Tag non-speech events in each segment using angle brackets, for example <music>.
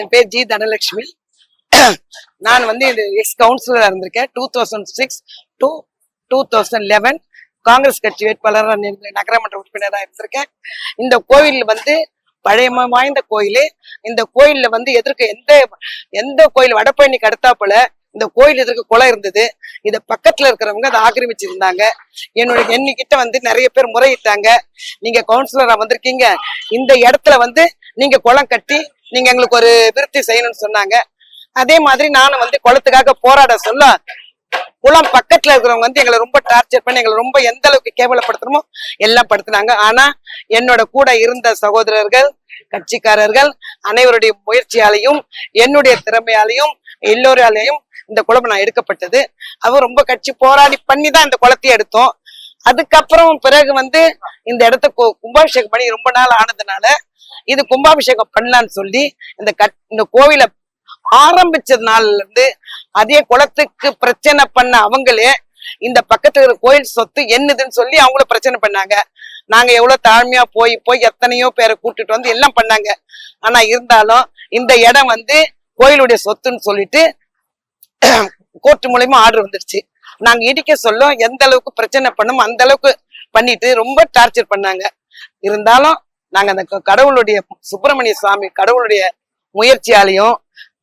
என் பேர் ஜி தனலட்சுமி. நான் வந்து இந்த எக்ஸ் கவுன்சிலராக இருந்திருக்கேன். Two thousand six two two thousand eleven Congress கட்சி வேட்பாளராக நகரமன்ற உறுப்பினராக இருந்திருக்கேன். இந்த கோவில் வந்து பழைய வாய்ந்த கோயில். இந்த கோயில்ல வந்து எதிர்க்க எந்த எந்த கோயில் வடபழனிக்கு அடுத்தாப்புல இந்த கோயில் எதிர்க்க குளம் இருந்தது. இத பக்கத்துல இருக்கிறவங்க அதை ஆக்கிரமிச்சிருந்தாங்க. என்னோட என்கிட்ட வந்து நிறைய பேர் முறையிட்டாங்க. நீங்க கவுன்சிலரா வந்திருக்கீங்க. இந்த இடத்துல வந்து நீங்க குளம் கட்டி நீங்க எங்களுக்கு ஒரு விருத்தி செய்யணும்னு சொன்னாங்க. அதே மாதிரி நானும் வந்து குளத்துக்காக போராட சொல்ல குளம் பக்கத்துல இருக்கிறவங்க வந்து எங்களை ரொம்ப டார்ச்சர் பண்ணி எங்களை ரொம்ப எந்த அளவுக்கு கேவலப்படுத்தணுமோ எல்லாம் படுத்துனாங்க. ஆனா என்னோட கூட இருந்த சகோதரர்கள் கட்சிக்காரர்கள் அனைவருடைய முயற்சியாலையும் என்னுடைய திறமையாலையும் எல்லோராலையும் இந்த குளம் நான் எடுக்கப்பட்டது. அவ ரொம்ப கட்சி போராடி பண்ணி தான் இந்த குளத்தையே எடுத்தோம். அதுக்கப்புறம் பிறகு வந்து இந்த இடத்த கும்பாபிஷேகம் பண்ணி ரொம்ப நாள் ஆனதுனால இது கும்பாபிஷேகம் பண்ணலான்னு சொல்லி இந்த கட் இந்த கோவிலை ஆரம்பிச்ச நாள்ல இருந்து அதே குளத்துக்கு பிரச்சனை பண்ண அவங்களே இந்த பக்கத்துல இருக்கிற கோயில் சொத்து என்னதுன்னு சொல்லி அவங்கள பிரச்சனை பண்ணாங்க. நாங்க எவ்வளவு தாழ்மையா போய் போய் எத்தனையோ பேரை கூட்டிட்டு வந்து எல்லாம் பண்ணாங்க. ஆனா இருந்தாலும் இந்த இடம் வந்து கோயிலுடைய சொத்துன்னு சொல்லிட்டு <clears throat> கோர்ட் மூலயமா ஆர்டர் வந்துருச்சு. நாங்க இடிக்க சொல்ல எந்த அளவுக்கு பிரச்சனை பண்ணுமோ அந்த அளவுக்கு பண்ணிட்டு ரொம்ப டார்ச்சர் பண்ணாங்க. இருந்தாலும் நாங்க அந்த க- கடவுளுடைய சுப்பிரமணிய சுவாமி கடவுளுடைய முயற்சியாலையும்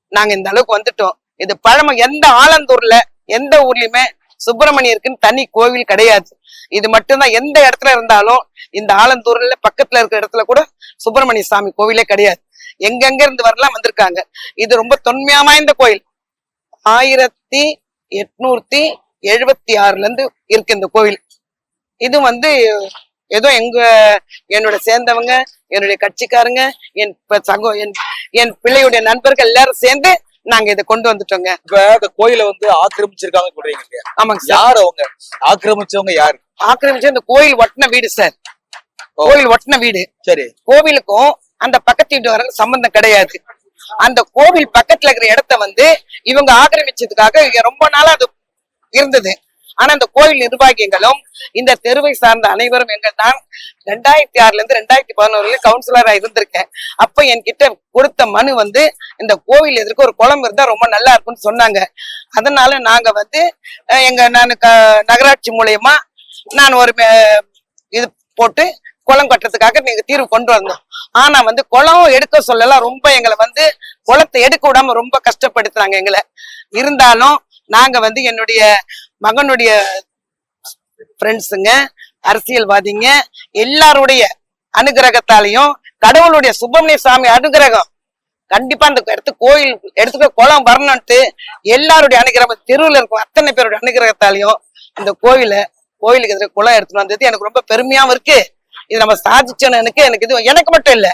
நாங்க இந்த அளவுக்கு வந்துட்டோம். இது பழமை எந்த ஆலந்தூர்ல எந்த ஊர்லயுமே சுப்பிரமணியருக்குன்னு தனி கோவில் கிடையாது. இது மட்டும்தான் எந்த இடத்துல இருந்தாலும் இந்த ஆலந்தூர்ல பக்கத்துல இருக்கிற இடத்துல கூட சுப்பிரமணிய சாமி கோவிலே கிடையாது. எங்கெங்க இருந்து வரலாம் வந்திருக்காங்க. இது ரொம்ப தொன்மையா வாய்ந்த கோயில் ஆயிரத்தி எட்நூத்தி எழுபத்தி ஆறுல இருந்து இருக்கு இந்த கோவில். இது வந்து ஏதோ எங்க என்னோட சேர்ந்தவங்க என்னுடைய கட்சிக்காரங்க என் சகோ என் என் பிள்ளையுடைய நண்பர்கள் எல்லாரும் சேர்ந்து நாங்க இதை கொண்டு வந்துட்டோங்க. இப்ப இந்த கோயிலை வந்து ஆக்கிரமிச்சிருக்காங்க சொல்றீங்க. ஆமாங்க யார் அவங்க? ஆக்கிரமிச்சவங்க யாரு? ஆக்கிரமிச்சு இந்த கோயில் ஒட்டின வீடு சார். கோயில் ஒட்டின வீடு. சரி. கோவிலுக்கும் அந்த பக்கத்து வீட்டுக்காரங்க சம்பந்தம் கிடையாது. அந்த கோவில் பக்கத்துல இருக்கிற இடத்த வந்து இவங்க ஆக்கிரமிச்சதுக்காக இங்க ரொம்ப நாளா அது இருந்தது. ஆனா இந்த கோவில் நிர்வாகிகளும் இந்த தெருவை சார்ந்த அனைவரும் எங்கள் நான் ரெண்டாயிரத்தி ஆறுல இருந்து ரெண்டாயிரத்தி பதினோருல கவுன்சிலரா இருந்திருக்கேன். அப்ப என்கிட்ட கொடுத்த மனு வந்து இந்த கோவில் எதிர்க்க ஒரு குளம் இருந்தா ரொம்ப நல்லா இருக்கும்னு சொன்னாங்க. அதனால நாங்க வந்து எங்க நான் க- நகராட்சி மூலயமா நான் ஒரு மே- இது போட்டு குளம் கட்டுறதுக்காக நீங்க தீர்வு கொண்டு வந்தோம். ஆனா வந்து குளம் எடுக்க சொல்லலாம் ரொம்ப எங்களை வந்து குளத்தை எடுக்க விடாம ரொம்ப கஷ்டப்படுத்துறாங்க எங்களை. இருந்தாலும் நாங்க வந்து என்னுடைய மகனுடைய ஃப்ரெண்ட்ஸுங்க அரசியல்வாதிங்க எல்லாருடைய அனுகிரகத்தாலையும் கடவுளுடைய சுப்பிரமணிய சாமி அனுகிரகம். கண்டிப்பா அந்த இடத்து கோயில் எடுத்துக்க குளம் வரணும்ட்டு எல்லாருடைய அனுகிரகம் தெருவில் இருக்கும் அத்தனை பேருடைய அனுகிரகத்தாலையும் இந்த கோயிலை கோயிலுக்கு எதிர குளம் எடுத்துட்டு வந்தது எனக்கு ரொம்ப பெருமையாவும் இருக்கு. இது நம்ம சாதிச்சோன்னு எனக்கு எனக்கு இது எனக்கு மட்டும் இல்லை.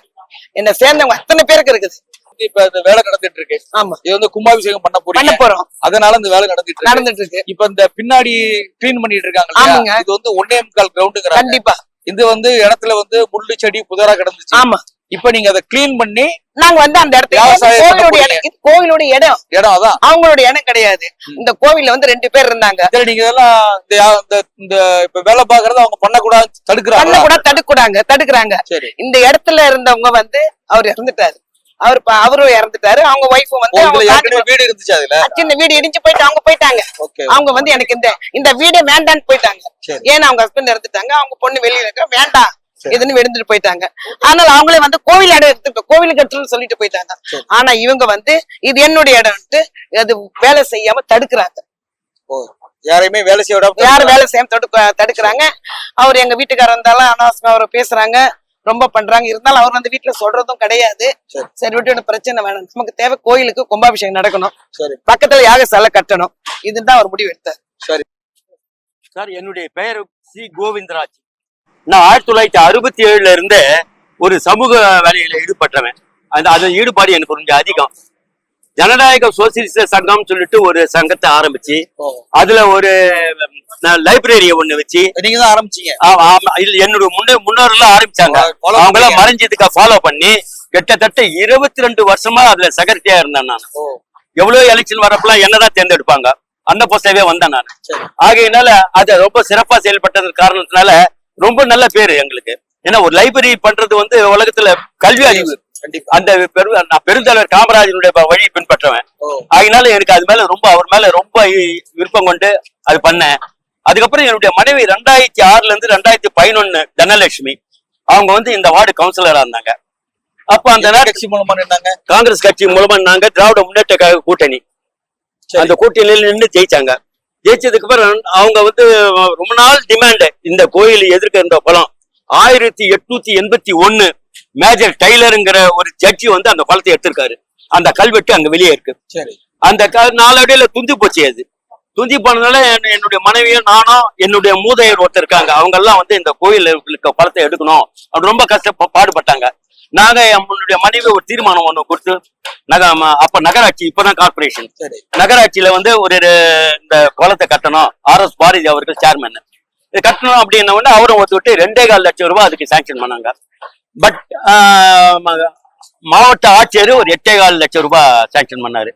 என்னை சேர்ந்தவங்க அத்தனை பேருக்கு இருக்குது. இப்ப இந்த வேலை நடந்துட்டு இருக்கு. ஆமா. இது வந்து கும்பாபிஷேகம் பண்ண போறீங்க. போறோம். அதனால இந்த வேலை நடந்துட்டு இருக்கு. நடந்துட்டு இருக்கு. இப்ப இந்த பின்னாடி கிளீன் பண்ணிட்டு இருக்காங்க? இது வந்து ஒன்னே முக்கால் கிரவுண்டுங்கிறாங்க கண்டிப்பா. இது வந்து இடத்துல வந்து முள்ளு செடி புதரா கிடந்துச்சு. ஆமா. இப்ப நீங்க அதை கிளீன் பண்ணி நாங்க வந்து அந்த இடத்துல கோவிலுடைய. இடம். இடம் அதான். அவங்களுடைய இடம் கிடையாது. இந்த கோவில்ல வந்து ரெண்டு பேர் இருந்தாங்க. சரி நீங்க இதெல்லாம் இந்த இந்த- இப்ப வேலை பாக்குறத அவங்க பண்ணக்கூடாது பண்ண தடுக்கிறாங்க கூட தடுக்குறாங்க தடுக்குறாங்க. சரி. இந்த இடத்துல இருந்தவங்க வந்து அவர் இறந்துட்டாரு. அவர் அவரும் இறந்துட்டாரு. அவங்க ஒய்ஃப் வந்து அவங்க வீடு இருந்துச்சு அதுல? சின்ன வீடு இடிஞ்சு போயிட்டு அவங்க போயிட்டாங்க. அவங்க வந்து எனக்கு இந்த இந்த வீடே வேண்டான்னு போயிட்டாங்க. ஏன்னா அவங்க ஹஸ்பண்ட் இறந்துட்டாங்க? அவங்க பொண்ணு வெளியில இருக்க? வேண்டாம். இதுன்னு எடுத்துட்டு போயிட்டாங்க. ஆனால் அவங்களே வந்து கோவில் இடம் எடுத்து கோவிலுக்கு எடுத்துன்னு சொல்லிட்டு போயிட்டாங்க. ஆனா இவங்க வந்து இது என்னுடைய இடம்ட்டு அது வேலை செய்யாம தடுக்கிறாங்க. யாரையுமே வேலை செய்ய யாரும் வேலை செய்யாம தடுக்க தடுக்கிறாங்க. அவர் எங்க வீட்டுக்காரர் இருந்தாலும் அனாவசியமா அவர் பேசுறாங்க. ரொம்ப பண்றாங்க. இருந்தாலும் அவர் வந்து வீட்டுல சொல்றதும் கிடையாது. சரி. சரி விட்டு பிரச்சனை வேணாம். நமக்கு தேவை கோயிலுக்கு கும்பாபிஷேகம் நடக்கணும். சரி. பக்கத்துல யாக சிலை கட்டணும். இதுதான் அவர் முடிவு எடுத்தார். சரி. சார் என்னுடைய பெயர் சி. கோவிந்தராஜ். நான் ஆயிரத்தி தொள்ளாயிரத்தி அறுபத்தி ஏழுல இருந்து ஒரு சமூக வேலையில ஈடுபட்டவன். அந்த அது ஈடுபாடு எனக்கு கொஞ்சம் அதிகம். ஜனநாயக சோசியலிச சங்கம்னு சொல்லிட்டு ஒரு சங்கத்தை ஆரம்பிச்சு அதுல ஒரு லைப்ரரியை ஒண்ணு வச்சு நீங்க தான் ஆரம்பிச்சீங்க. என்னோட முன்ன முன்னோரெல்லாம் ஆரம்பிச்சாங்க. அவங்க எல்லாம். மறைஞ்சதுக்கு ஃபாலோ பண்ணி கிட்டத்தட்ட இருபத்தி ரெண்டு வருஷமா அதுல செக்ரட்டரியா இருந்தேன் நான். எவ்வளவு எலெக்ஷன் வரப்பெல்லாம் என்னதான் தேர்ந்தெடுப்பாங்க? அந்த போஸ்டவே வந்தேன் நான். ஆகையினால அது ரொம்ப சிறப்பா செயல்பட்டது காரணத்தினால ரொம்ப நல்ல பேரு எங்களுக்கு. ஏன்னா ஒரு லைப்ரரி பண்றது வந்து உலகத்துல கல்வி அறிவு. அந்த பெரு நான் பெருந்தலைவர் காமராஜனுடைய வழியை பின்பற்றுவேன். ஆகினால எனக்கு அது மேல ரொம்ப அவர் மேல ரொம்ப விருப்பம் கொண்டு அது பண்ணேன். அதுக்கப்புறம் என்னுடைய மனைவி ரெண்டாயிரத்தி ஆறுல இருந்து ரெண்டாயிரத்தி பதினொன்னு தனலட்சுமி அவங்க வந்து இந்த வார்டு கவுன்சிலரா இருந்தாங்க. அப்ப அந்த கட்சி மூலமா நின்னாங்க? காங்கிரஸ் கட்சி மூலமா நாங்க திராவிட முன்னேற்ற கழக கூட்டணி. அந்த கூட்டணியில நின்று ஜெயிச்சாங்க. ஜெயிச்சதுக்கு அப்புறம் அவங்க வந்து ரொம்ப நாள் டிமாண்ட் இந்த கோயில் எதிர்க்க இருந்த பலம். ஆயிரத்தி எட்நூத்தி எண்பத்தி ஒண்ணு மேஜர் டைலருங்கிற ஒரு ஜட்ஜி வந்து அந்த பழத்தை எடுத்திருக்காரு. அந்த கல்வெட்டு அங்க வெளியே இருக்கு. சரி. அந்த நாளடைவுல துந்தி போச்சு அது. துந்தி போனதுனால என்ன- என்னுடைய மனைவியும் நானும் என்னுடைய மூதையர் ஒருத்தர் இருக்காங்க. அவங்க எல்லாம் வந்து இந்த கோயில் பழத்தை எடுக்கணும். அப்படி ரொம்ப கஷ்ட பாடுபட்டாங்க. நாங்க என்னுடைய மனைவி ஒரு தீர்மானம் ஒண்ணு கொடுத்து நக அப்ப நகராட்சி இப்பதான் கார்பரேஷன் சரி. நகராட்சியில வந்து ஒரு இந்த குளத்தை கட்டணும். ஆர் எஸ் பாரதி அவர்கள் சேர்மன் இது கட்டணும் அப்படின்ன உடனே அவரும் ஒத்துவிட்டு ரெண்டே கால் லட்சம் ரூபாய் அதுக்கு சாங்ஷன் பண்ணாங்க. பட் மாவட்ட ஆட்சியர் ஒரு எட்டே கால் லட்சம் ரூபாய் சாங்ஷன் பண்ணாரு.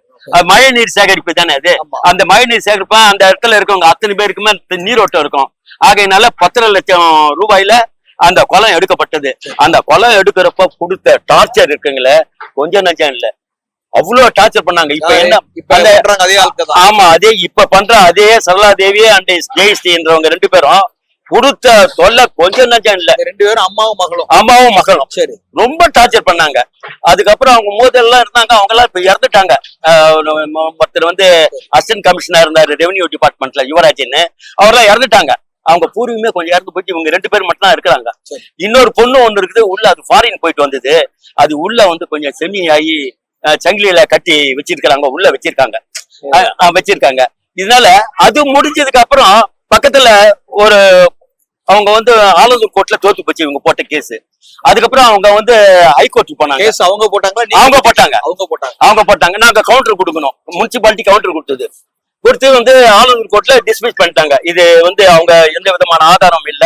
மழை நீர் சேகரிப்பு தானே அது. அந்த மழை நீர் சேகரிப்பு அந்த இடத்துல இருக்கவங்க அத்தனை பேருக்குமே நீரோட்டம் இருக்கும். ஆகையினால பத்தரை லட்சம் ரூபாயில அந்த குளம் எடுக்கப்பட்டது. அந்த குளம் எடுக்கிறப்ப கொடுத்த டார்ச்சர் இருக்குங்களே கொஞ்சம் நஞ்சம் இல்ல. அவ்வளவு டார்ச்சர் பண்ணாங்க. இப்ப என்ன ஆமா அதே இப்ப பண்ற அதே சரளா தேவி அண்ட் ஜெயஸ்ரீன்றவங்க ரெண்டு பேரும் கொடுத்த தொல்லை கொஞ்சம் நஞ்சம் இல்ல ரெண்டு பேரும் அம்மாவும் மகளும். அம்மாவும் மகளும். சரி. ரொம்ப டார்ச்சர் பண்ணாங்க. அதுக்கப்புறம் அவங்க மோதல்லாம் இருந்தாங்க. அவங்க எல்லாம் இப்ப இறந்துட்டாங்க. ஒருத்தர் வந்து அசிஸ்டன்ட் கமிஷனர் இருந்தாரு ரெவன்யூ டிபார்ட்மெண்ட்ல யுவராஜ்னு அவரெல்லாம் இறந்துட்டாங்க. அவங்க பூர்வீகமே கொஞ்சம் இறந்து போச்சு. இவங்க ரெண்டு பேர் மட்டும் தான் இருக்கிறாங்க. இன்னொரு பொண்ணு ஒண்ணு இருக்குது. உள்ள அது ஃபாரின் போயிட்டு வந்தது. அது உள்ள வந்து கொஞ்சம் செமி ஆகி சங்கிலியில கட்டி வச்சிருக்காங்க உள்ள வச்சிருக்காங்க. வச்சிருக்காங்க. இதனால அது முடிஞ்சதுக்கு அப்புறம் பக்கத்துல ஒரு அவங்க வந்து ஆலந்தூர் கோர்ட்ல தோத்து போச்சு இவங்க போட்ட கேஸ் அதுக்கப்புறம் அவங்க வந்து ஹைகோர்ட்டுக்கு போனாங்க. கேஸ் அவங்க போட்டாங்களா? அவங்க போட்டாங்க. அவங்க போட்டாங்க. அவங்க போட்டாங்க. நாங்க கவுண்டர் கொடுக்கணும். முனிசிபாலிட்டி கவுண்டர் கொடுத்தது. கொடுத்து வந்து ஆலந்தூர் கோர்ட்ல டிஸ்மிஸ் பண்ணிட்டாங்க. இது வந்து அவங்க எந்த விதமான ஆதாரம் இல்ல.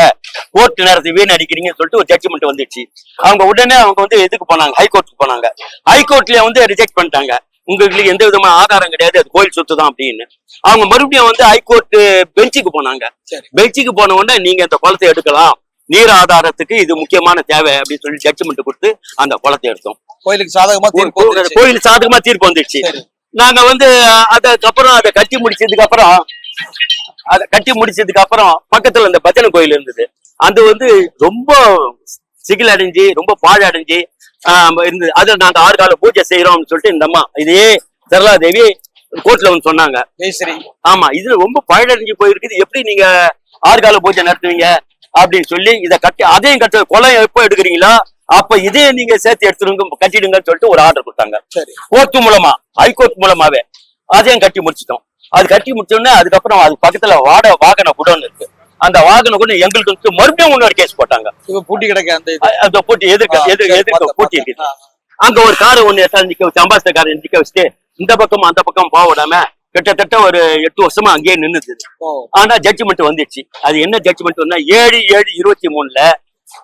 கோர்ட் நேரத்தை வீண் அடிக்கிறீங்கன்னு சொல்லிட்டு ஒரு ஜட்ஜ்மெண்ட் வந்துடுச்சு அவங்க உடனே அவங்க வந்து இதுக்கு போனாங்க? ஹைகோர்ட்டுக்கு போனாங்க. ஹைகோர்ட்ல வந்து ரிஜெக்ட் பண்ணிட்டாங்க. உங்களுக்கு எந்த விதமான ஆதாரம் கிடையாது. அது கோயில் சொத்து தான் அப்படின்னு. அவங்க மறுபடியும் வந்து ஹைகோர்ட் பெஞ்சுக்கு போனாங்க. பெஞ்சுக்கு போன உடனே நீங்க இந்த குளத்தை எடுக்கலாம். நீர் ஆதாரத்துக்கு இது முக்கியமான தேவை அப்படின்னு சொல்லி ஜட்ஜ்மெண்ட் கொடுத்து அந்த குளத்தை எடுத்தோம். கோயிலுக்கு சாதகமா தீர்ப்பு. கோயில் சாதகமா தீர்ப்பு வந்துடுச்சு நாங்க வந்து அதுக்கப்புறம் அதை கட்டி முடிச்சதுக்கு அப்புறம் அதை கட்டி முடிச்சதுக்கு அப்புறம் பக்கத்துல இந்த பஜனை கோயில் இருந்தது. அது வந்து ரொம்ப சிகில் அடைஞ்சு ரொம்ப பாழ் அடைஞ்சு ஆஹ் இருந்தது அது நாங்க ஆறு கால பூஜை செய்யறோம்னு சொல்லிட்டு இந்த அம்மா இதே சரளா தேவி கோர்ட்ல வந்து சொன்னாங்க. ஆமா இது ரொம்ப பழடைஞ்சு போயிருக்குது. எப்படி நீங்க ஆறு கால பூஜை நடத்துவீங்க அப்படின்னு சொல்லி இதை கட்டி அதையும் கட்ட குளம் எப்போ எடுக்கிறீங்களோ? அப்ப இதையும் நீங்க சேர்த்து எடுத்துருங்க கட்டிடுங்கன்னு சொல்லிட்டு ஒரு ஆர்டர் கொடுத்தாங்க. சரி. கோர்ட் மூலமா ஹைகோர்ட் மூலமாவே. அதையும் கட்டி முடிச்சிட்டோம். அது கட்டி முடிச்சோடனே அதுக்கப்புறம் அது பக்கத்துல வாட வாகன குடோன் இருக்கு. அந்த வாகன குடோன் எங்களுக்கு வந்து மறுபடியும் இன்னொரு கேஸ் போட்டாங்க. பூட்டி கிடக்க அந்த அந்த போட்டி எதிர்க்க எதிர்க்க எதிர்க்க போட்டி ஆ, அங்க ஒரு காரை ஒண்ணு நிக்க வச்சு அம்பாசிடர் காரை நிக்க வச்சுட்டு இந்த பக்கம் அந்த பக்கம் போக விடாம கிட்டத்தட்ட ஒரு எட்டு வருஷமா அங்கேயே நின்னுது ஓ. ஆனா ஜட்ஜ்மெண்ட் வந்துச்சு. அது என்ன ஜட்ஜ்மெண்ட் வந்தா ஏழு ஏழு இருபத்தி மூணுல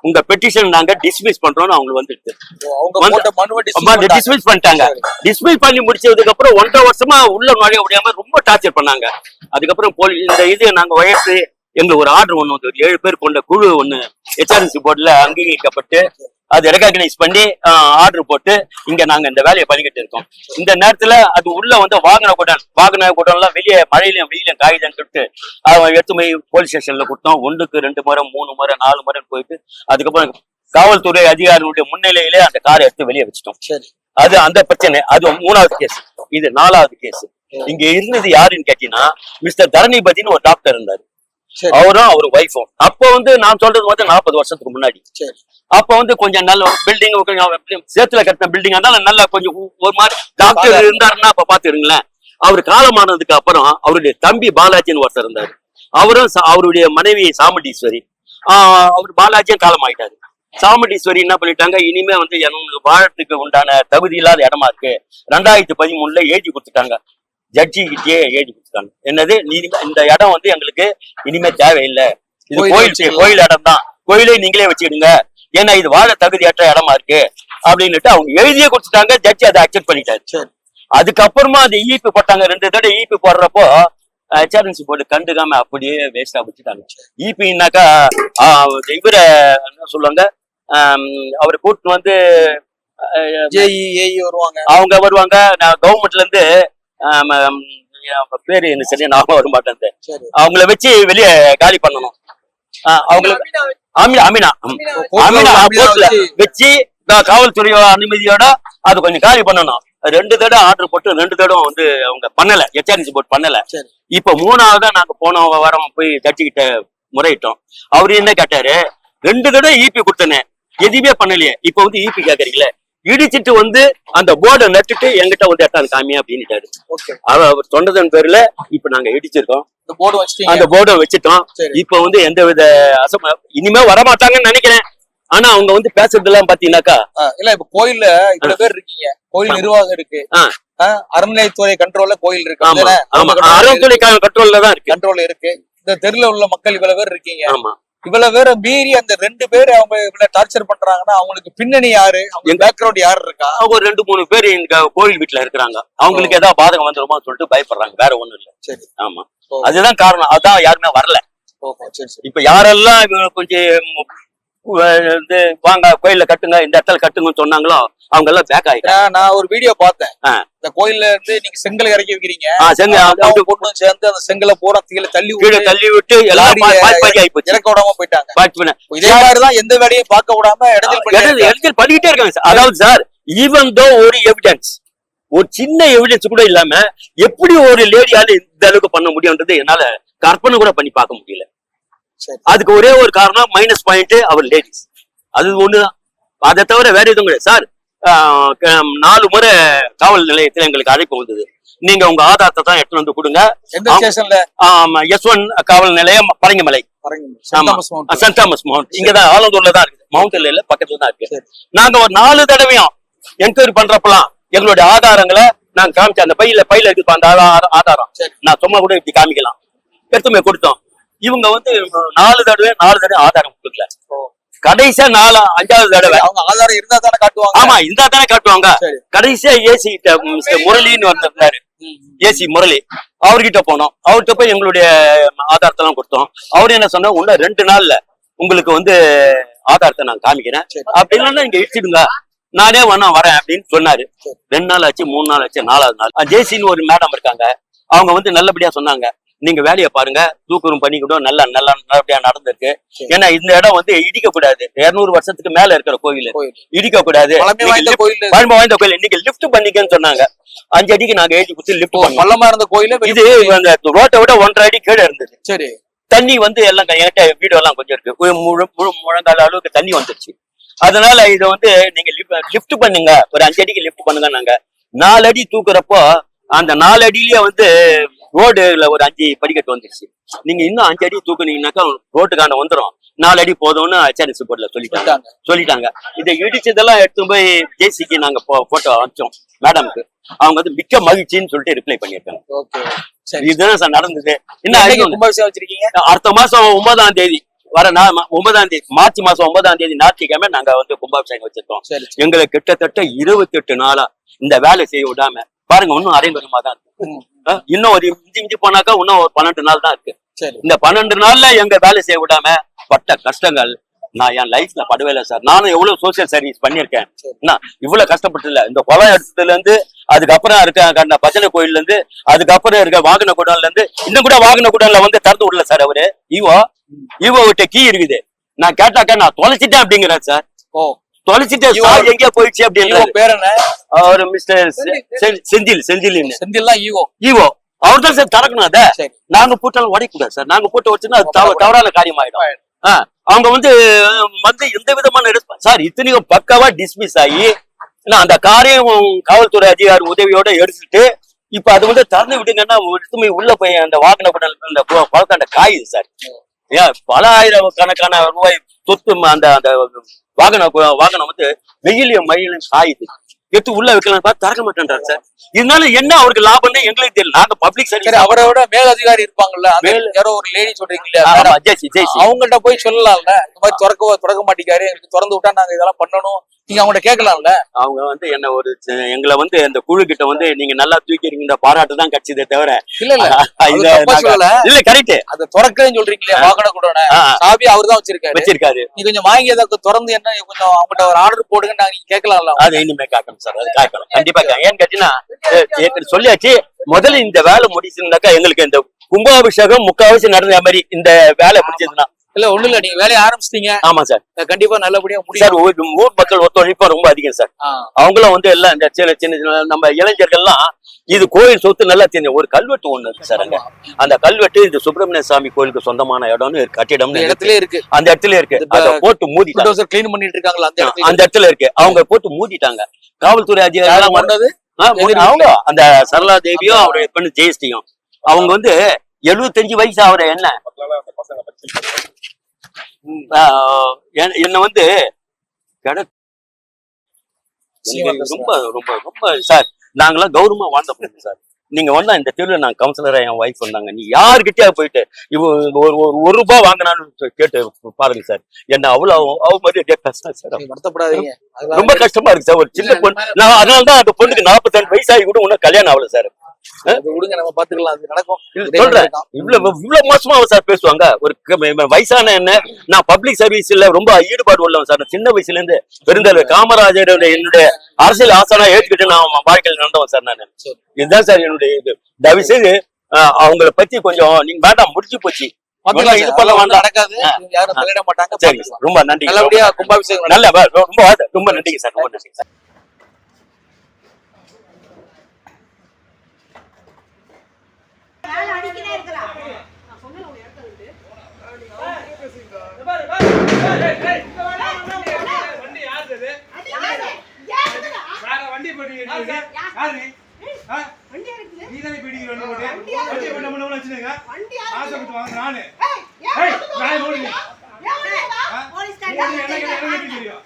உங்க பெட்டிஷன் நாங்க டிஸ்மிஸ் பண்றோம்னு அவங்களுக்கு அவங்க வந்து- போட்ட மனுவை dismiss பண்ணிட்டாங்க. டிஸ்மிஸ் பண்ணிட்டாங்க. டிஸ்மிஸ் பண்ணி முடிச்சதுக்கு அப்புறம் ஒன்றரை வருஷமா உள்ள நுழைய முடியாம ரொம்ப டார்ச்சர் பண்ணாங்க. அதுக்கப்புறம் போலீஸ் இந்த இது நாங்க வயசு எங்களுக்கு ஒரு ஆர்டர் ஒண்ணு வந்து ஒரு ஏழு பேர் கொண்ட குழு ஒண்ணு ஹெச்ஆர்சி போர்டுல அங்கீகரிக்கப்பட்டு அது ரெகக்னைஸ் பண்ணி ஆர்டர் போட்டு இங்க நாங்க இந்த வேலையை பண்ணிக்கிட்டு இருக்கோம். இந்த நேரத்துல அது உள்ள வந்து வாகன குடன் வாகன குடன் எல்லாம் வெளியே மழையிலும் வெயிலும் காயுதுன்னு சொல்லிட்டு அவன் எடுத்து போய் போலீஸ் ஸ்டேஷன்ல கொடுத்தோம். ஒன்றுக்கு ரெண்டு முறை மூணு முறை நாலு முறை போயிட்டு அதுக்கப்புறம் காவல்துறை அதிகாரிகளுடைய முன்னிலையிலே அந்த காரை எடுத்து வெளியே வச்சிட்டோம். சரி. அது அந்த பிரச்சனை அது மூணாவது கேஸ் இது நாலாவது கேஸ் இங்க இருந்தது யாருன்னு கேட்டீங்கன்னா மிஸ்டர் தரணிபதினு ஒரு டாக்டர் இருந்தாரு. அவரும் அவர் ஒய்ஃபும் அப்போ வந்து நான் சொல்றது வந்து நாற்பது வருஷத்துக்கு முன்னாடி. அப்ப வந்து கொஞ்சம் நல்ல பில்டிங் சேத்துல கட்டின பில்டிங் இருந்தாலும் நல்லா கொஞ்சம் ஒரு மாதிரி டாக்டர் இருந்தாருன்னா அப்ப பாத்துருங்களேன் அவர் காலமானதுக்கு அப்புறம் அவருடைய தம்பி பாலாஜின்னு ஒருத்தர் இருந்தாரு. அவரும் அவருடைய மனைவி சாமுண்டீஸ்வரி. ஆஹ் அவர் பாலாஜியும் காலமாயிட்டாரு. சாமுண்டீஸ்வரி என்ன பண்ணிட்டாங்க? இனிமே வந்து எனக்கு வாழறதுக்கு உண்டான தகுதி இல்லாத இடமா இருக்கு. ரெண்டாயிரத்தி பதிமூணுல எழுதி கொடுத்துட்டாங்க. ஜட்ஜி கிட்டே எழுதி கொடுத்துட்டாங்க. என்னது? நீ இந்த இடம் வந்து எங்களுக்கு இனிமே தேவையில்லை. இது கோயில். கோயில் இடம் தான் கோயிலே நீங்களே வச்சுக்கிடுங்க. ஏன்னா இது வாழ தகுதியற்ற இடமா இருக்கு. அப்படின்னுட்டு அவங்க எழுதியே கொடுத்துட்டாங்க. ஜட்ஜி அதை அக்செப்ட் பண்ணிட்டாரு. அதுக்கப்புறமா அது ஈபி போட்டாங்க. ரெண்டு தடவை ஈபி போடுறப்போ ஹெச்ஆர்என்சி போர்டு கண்டுக்காம அப்படியே வேஸ்டா வச்சுட்டாங்க ஈபின்னாக்கா இவர என்ன சொல்லுவாங்க? அவர் கூட்டு வந்து ஏஇ வருவாங்க. அவங்க வருவாங்க. நான் கவர்மெண்ட்ல இருந்து பேரு என்ன சரியா ஞாபகம் வர மாட்டேன் அவங்கள வச்சு வெளியே காலி பண்ணணும். ஆஹ் அவங்கள அமீனா அமீனா. அமீனா. போர்ட்ல வச்சு காவல்துறையோட அனுமதியோட அது கொஞ்சம் காலி பண்ணணும். ரெண்டு தடவை ஆர்டர் போட்டு ரெண்டு தடவை வந்து அவங்க பண்ணல. எச்ஆர்சி போர்ட் பண்ணல. இப்ப மூணாவதா நாங்க போன வாரம் போய் ஜட்ஜிக்கிட்ட முறையிட்டோம். அவரு என்ன கேட்டாரு? ரெண்டு தடவை ஈபி கொடுத்தனே. எதுவுமே பண்ணலையே. இப்ப வந்து ஈபி கேக்குறீங்களே. இடிச்சிட்டு வந்து அந்த போர்டை நட்டுட்டு எங்கிட்ட வந்து எட்டான் காமியா அப்படின்னுட்டாரு. ஓகே அவர் சொன்னதன் பேர்ல இப்ப நாங்க இடிச்சிருக்கோம். இந்த போர்டு வச்சிட்டீங்க. அந்த போர்டை வச்சுட்டோம். இப்ப வந்து எந்த வித அசம இனிமே வரமாட்டாங்கன்னு நினைக்கிறேன். ஆனா அவங்க வந்து பேசுறதெல்லாம் பாத்தீங்கன்னாக்கா ஆ, இல்ல இப்ப கோயில்ல இவ்வளவு பேர் இருக்கீங்க. கோயில் நிர்வாகம் இருக்கு. அறநிலையத்துறை கண்ட்ரோல்ல கோயில் இருக்கு. ஆமா. ஆமா. அறவுத்துறை கண்ட்ரோல்ல தான் இருக்கு. கண்ட்ரோல் இருக்கு. இந்த தெருல உள்ள மக்கள் இவ்வளவு பேர் இருக்கீங்க. ஆமா. இவ்வளவு பேரை மீறி அந்த ரெண்டு பேர் அவங்க இவ்வளவு டார்ச்சர் பண்றாங்கன்னா அவங்களுக்கு பின்னணி யாரு? அவங்க பேக்ரவுண்ட் யாரு இருக்கா? அவங்க ஒரு ரெண்டு மூணு பேர் இந்த கோயில் வீட்டுல இருக்கிறாங்க. அவங்களுக்கு ஏதாவது பாதகம் வந்துருமோ சொல்லிட்டு பயப்படுறாங்க. வேற ஒண்ணும் இல்ல. சரி. ஆமா. அதுதான் காரணம். அதான் யாருமே வரல. ஓஹோ சரி சரி. இப்ப யாரெல்லாம் இவங்க கொஞ்சம் வந்து வாங்க கோயில்ல கட்டுங்க இந்த இடத்துல கட்டுங்கன்னு சொன்னாங்களோ அவங்க எல்லாம் பேக் ஏன்னா, நான் ஒரு வீடியோ பார்த்தேன். இந்த கோயில்ல இருந்து நீங்க செங்கல் இறக்கி வைக்கிறீங்க. ஆ, செங்க அது அவங்க வந்து பொண்ணும் சேர்ந்து அந்த செங்கலை பூரா கீழே தள்ளி கீழே தள்ளி விட்டு போச்சு இறக்க விடாம போயிட்டாங்க. இதே மாதிரிதான் எந்த வேலையும் பார்க்க விடாம இடத்தில் இடத்துல பண்ணிக்கிட்டே இருக்காங்க சார். அதாவது சார் ஈவன் தோ ஒரு எவிடன்ஸ் ஒரு சின்ன எவிடன்ஸ் கூட இல்லாம எப்படி ஒரு லேடியால இந்த அளவுக்கு பண்ண முடியும்ன்றது என்னால கற்பனை கூட பண்ணி பார்க்க முடியல. அதுக்கு ஒரே ஒரு காரணம் மைனஸ் பாயிண்ட் அவர் லேடிஸ் அது ஒண்ணுதான். அதை தவிர வேற எதுவும் கிடையாது. சார் நாலு முறை காவல் நிலையத்துல எங்களுக்கு அழைப்பு வந்தது. நீங்க உங்க ஆதாரத்தை தான் எடுத்துட்டு வந்து கொடுங்க. எஸ் ஒன் காவல் நிலையம் பரங்கிமலை. சென்ட் தாமஸ் மவுண்ட் இங்கதான் ஆலந்தூர்ல தான் இருக்கு மவுண்ட்ல இல்ல பக்கத்துல தான் இருக்கு. நாங்க ஒரு நாலு தடவையும் என்கொயரி பண்றப்பலாம் எங்களுடைய ஆதாரங்களை நாங்க காமிச்ச அந்த பையில பையில இருக்கு அந்த ஆதார- ஆதாரம். நான் சும்மா கூட இப்படி காமிக்கலாம். எடுத்துமே கொடுத்தோம். இவங்க வந்து நாலு தடவை நாலு தடவை ஆதாரம் கொடுக்கல. கடைசியா நாலு அஞ்சாவது தடவை. அவங்க ஆதாரம் இருந்தா தானே காட்டுவாங்க? ஆமா இந்த தானே காட்டுவாங்க. கடைசியா ஏசி மிஸ்டர் முரளின்னு ஒருத்தர் இருந்தாரு. ஏசி முரளி. அவர்கிட்ட போனோம். அவர்கிட்ட போய் எங்களுடைய ஆதாரத்தை எல்லாம் கொடுத்தோம். அவர் என்ன சொன்னா இன்னும் ரெண்டு நாள்ல உங்களுக்கு வந்து ஆதாரத்தை நான் காமிக்கிறேன். அப்படி இல்லைன்னா நீங்க இடிச்சிடுங்க நானே வேணா வரேன் அப்படின்னு சொன்னாரு. ரெண்டு நாள் ஆச்சு மூணு நாள் ஆச்சு நாலாவது நாள். ஜேசின்னு ஒரு மேடம் இருக்காங்க. அவங்க வந்து நல்லபடியா சொன்னாங்க. நீங்க வேலையை பாருங்க தூக்குறும் பண்ணிக்கிட்டோம் நல்லா நல்லா நல்லபடியா நடந்திருக்கு. ஏன்னா இந்த இடம் வந்து இடிக்க கூடாது. இருநூறு வருஷத்துக்கு மேல இருக்கிற கோயில். இடிக்க கூடாது. பழமை வாய்ந்த கோயில். இன்னைக்கு லிஃப்ட் பண்ணிக்கன்னு சொன்னாங்க. அஞ்சு அடிக்கு நாங்க கொடுத்து லிஃப்ட் பண்ணோம். பள்ளமா இருந்த கோயில இது அந்த ரோட்டை விட ஒன்றரை அடி கீழே இருந்தது. சரி. தண்ணி வந்து எல்லாம் என்கிட்ட வீடியோ எல்லாம் கொஞ்சம் இருக்கு. முழு முழு முழங்கால அளவுக்கு தண்ணி வந்துருச்சு. அதனால இதை வந்து நீங்க லிஃப்ட் பண்ணுங்க. ஒரு அஞ்சு அடிக்கு லிஃப்ட் பண்ணுங்க நாங்க. நாலு அடி தூக்குறப்போ அந்த நாலு அடியிலேயே வந்து ரோடுல ஒரு அஞ்சு படிக்கட்டு வந்துருச்சு. நீங்க இன்னும் அஞ்சு அடி தூக்குனீங்கன்னாக்கா ரோட்டுக்கான வந்துரும். நாலு அடி போதும்னு ஹெச்ஆர்எஸ் போர்ட்ல சொல்லிட்டாங்க. சொல்லிட்டாங்க. இதை இடிச்சதெல்லாம் எடுத்து போய் ஜேசிக்கு நாங்க போட்டோ அனுப்பிச்சோம் மேடம்க்கு அவங்க வந்து மிக்க மகிழ்ச்சின்னு சொல்லிட்டு ரிப்ளை சரி. இதுதான் சார் நடந்தது. வச்சிருக்கீங்க? அடுத்த மாசம் ஒன்பதாம் தேதி. வர ஒன்பதாம் தேதி மார்ச் மாசம் ஒன்பதாம் தேதி ஞாயிற்றுக்கிழமை நாங்க வந்து கும்பாபிஷேகம் வச்சிருக்கோம். சரி சரி. எங்களுக்கு கிட்டத்தட்ட இருபத்தெட்டு நாளா இந்த வேலை செய்ய விடாம பாருங்க இன்னும் அரைபெருமா தான் இருக்கு. இன்னும் ஒரு இஞ்சி இஞ்சி போனாக்கா இன்னும் ஒரு பன்னெண்டு நாள் தான் இருக்கு. சரி. இந்த பன்னெண்டு நாள்ல எங்க வேலை செய்ய விடாம பட்ட கஷ்டங்கள் நான் என் லைஃப்ல படவே இல்லை சார் நானும் எவ்வளவு சோசியல் சர்வீஸ் பண்ணியிருக்கேன். என்ன இவ்வளவு கஷ்டப்பட்டு இல்ல இந்த கொலை எடுத்ததுல இருந்து அதுக்கப்புறம் இருக்க கண்ட பஜனை கோயில்ல இருந்து அதுக்கப்புறம் இருக்க வாகன குடோன்ல இருந்து இன்னும் கூட வாகன குடோன்ல வந்து திறந்து விடல சார் அவரு. ஈவோ ஈவோ விட்ட கீ இருக்குது. நான் கேட்டாக்கா நான் தொலைச்சிட்டேன் அப்படிங்கிறேன் சார் ஓ. தொலைச்சிட்டு சார் எங்கேயோ போயிடுச்சு அப்படின்னு பேர் என்ன? அவர் மிஸ்டர் செந்தில். செந்தில் செந்தில் தான் ஈவோ. ஈவோ. அவர் தான் சார் திறக்கணும் அத. சரி. நாங்க போட்டாலும் உடைக்கூடாது சார். நாங்க போட்டு வச்சுன்னா அது தவ- தவறான காரியம் ஆயிடும். அவங்க வந்து வந்து எந்த விதமான சார் இத்தனையும் பக்காவா டிஸ்மிஸ் ஆகி அந்த காரையும் காவல்துறை அதிகாரி உதவியோட எடுத்துட்டு இப்ப அது வந்து திறந்து விடுங்கன்னா எடுத்து போய் உள்ள போய் அந்த வாகன அந்த கு- குளத்தாண்ட காயுது சார். ஏன் பல ஆயிரம் கணக்கான ரூபாய் சொத்து ம- அந்த அந்த வாகன கு- வாகனம் வந்து வெயிலையும் மயிலையும் காயுது எடுத்து உள்ள வைக்கலாம் பார்த்து திறக்க மாட்டேன்றாரு சார். இதனால என்ன அவருக்கு லாபம்னு எங்களுக்கு தெரியல. நாங்க பப்ளிக் சரி சர்வீஸ் அவரை விட மேல் அதிகாரி இருப்பாங்கல்ல மேல்- யாரோ ஒரு லேடி சொல்றீங்க இல்லையா அவங்கள்ட்ட போய் சொல்லலாம்ல. இந்த மாதிரி திறக்க திறக்க மாட்டேங்காரு எங்களுக்கு திறந்து விட்டா நாங்க இதெல்லாம் பண்ணணும். நீங்க அவங்கள்ட்ட கேட்கலாம்ல? அவங்க வந்து என்ன ஒரு எங்களை வந்து அந்த குழு கிட்ட வந்து நீங்க நல்லா தூக்கிறீங்க பாராட்டு தான் கிடைச்சதே தவிர இல்ல இல்ல. இல்ல கரெக்ட் அதை திறக்கிறேன்னு சொல்றீங்க இல்லையா வாகன கூட சாவி அவர் தான் வச்சிருக்காரு. வச்சிருக்காரு. நீ கொஞ்சம் வாங்கி அதை திறந்து என்ன கொஞ்சம் அவங்ககிட்ட ஒரு ஆர்டர் போடுங்க நாங்க நீங்க கேட்கலாம்ல அது இனிமே காக்கணும் சார் அது காக்கணும் கண்டிப்பா ஏன்னு கேட்டீங்கன்னா சொல்லியாச்சு முதல்ல இந்த வேலை முடிச்சிருந்தாக்கா எங்களுக்கு இந்த கும்பாபிஷேகம் முக்காவாசி நடந்த மாதிரி இந்த வேலை முடிஞ்சதுன்னா இல்ல ஒண்ணு இல்ல. நீங்க வேலையை ஆரம்பிச்சிட்டீங்க. ஆமா சார். கண்டிப்பா நல்லபடியா சார் முடியும் ஊர் ஊர் மக்கள் ஒத்துழைப்பு ரொம்ப அதிகம் சார். அவங்களும் வந்து எல்லாம் இந்த சின்ன சின்ன நம்ம இளைஞர்கள்லாம் இது கோயில் சொத்து நல்லா தெரியும் ஒரு கல்வெட்டு ஒண்ணு இருக்கு சார் அங்க. அந்த கல்வெட்டு இந்த சுப்பிரமணிய சாமி கோயிலுக்கு சொந்தமான இடம்னு கட்டிடம்னு. இடத்துல இருக்கு. அந்த இடத்துல இருக்கு. அதை போட்டு புல்டோசர் கிளீன் பண்ணிட்டு இருக்காங்களா அந்த இடத்துல? இருக்கு. அவங்க போட்டு மூடிட்டாங்க. காவல்துறை அதிகாரி ஆ, மூடி- அவங்க. அந்த சரளா தேவியும் அவருடைய பெண்ணு ஜெயஸ்ரீயும். அவங்க வந்து எழுபத்தஞ்சு வயசு ஆகுற என்ன? என்ன- வந்து ரொம்ப ரொம்ப ரொம்ப சார் நாங்கெல்லாம் கௌரவமா வாழ்ந்த பிள்ளைங்க சார். நீங்க வந்தா இந்த தெருவில் நான் கவுன்சிலரா என் ஒய்ஃப் வந்தாங்க. நீ யாருக்கிட்டயா போயிட்டு இவ ஒரு ஒரு ஒரு ரூபாய் வாங்கினான்னு கேட்டு பாருங்க சார். என்ன அவ்வளவு அவ மாதிரி பேசுறேன் சார். வருத்தப்படாதீங்க. ரொம்ப கஷ்டமா இருக்கு சார். ஒரு சின்ன பொண்ணு. நான் அதனால தான் அந்த பொண்ணுக்கு நாற்பத்தி வயசாகி கூட இன்னும் கல்யாணம் ஆகல சார். அது விடுங்க நம்ம பாத்துக்கலாம். அது நடக்கும். சொல்றேன். இவ்வளவு இவ்வளவு மோசமா சார் பேசுவாங்க. ஒரு வயசான என்ன நான் பப்ளிக் சர்வீஸ்ல ரொம்ப ஈடுபாடு உள்ளவன் சார் சின்ன வயசுல இருந்து பெருந்தலைவர் காமராஜர் என்னுடைய அரசியல் ஆசனா ஏற்றுக்கிட்டு நான் வாழ்க்கையில் நடந்தவன் சார் நான். இதுதான் சார் என்னுடைய இது. தயவு செய்து அவங்கள பத்தி கொஞ்சம் நீங்க வேண்டாம் முடிஞ்சு போச்சு. இது. பண்ண வேண்டாம். நடக்காது. யாரும் தலையிட மாட்டாங்க சரி. ரொம்ப நன்றி நல்லபடியா கும்பாபிஷேகம் நல்ல ரொம்ப ரொம்ப நன்றிங்க சார் ரொம்ப நன்றி சார் வேலை அடிக்கினே இருக்கலாம் யாரு? யாருடா? வேற வண்டி போட்டு யாரு ஆ? வண்டி இருக்குது. நீ தானே வண்டி போட்டு வண்டி பண்ண பண்ண வச்சுருங்க வண்டி யாரு? ஆசைப்பட்டு வாங்க நானு நான் வண்டி ஓடுங்க. வண்டி? போலீஸ் தெரியும்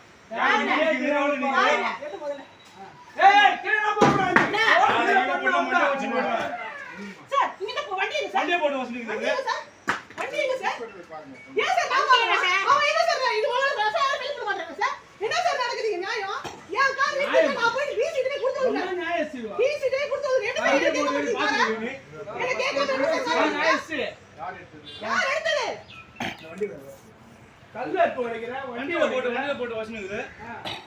மாட்டேங்கிறீங்க? யார் எடுத்தது? கல்ல போட்டு வண்டியில போட்டு வச்சுருக்குது வந்து